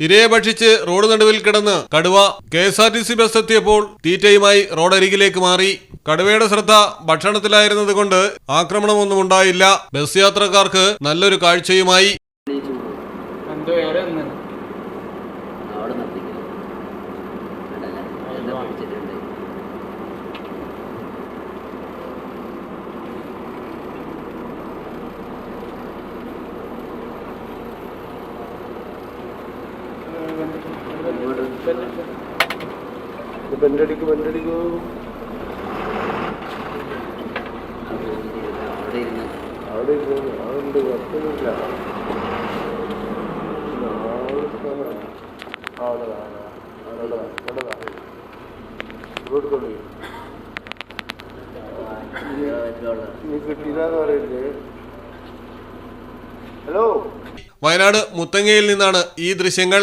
ഇരയെ ഭക്ഷിച്ച് റോഡ് നടുവിൽ കിടന്ന് കടുവ K S R T C bus എത്തിയപ്പോൾ തീറ്റയുമായി റോഡരികിലേക്ക് മാറി. കടുവയുടെ ശ്രദ്ധ ഭക്ഷണത്തിലായിരുന്നത് കൊണ്ട് ആക്രമണമൊന്നും ഉണ്ടായില്ല. ബസ് യാത്രക്കാർക്ക് നല്ലൊരു കാഴ്ചയുമായി. എന്തോ വേറെ ഒന്ന് അവിടെ ഇരുന്നു കണ്ടല്ലേ കുഴപ്പമില്ല അവിടെ അതുണ്ട് പറയില്ലേ ഹലോ വയനാട് മുത്തങ്ങയിൽ നിന്നാണ് ഈ ദൃശ്യങ്ങൾ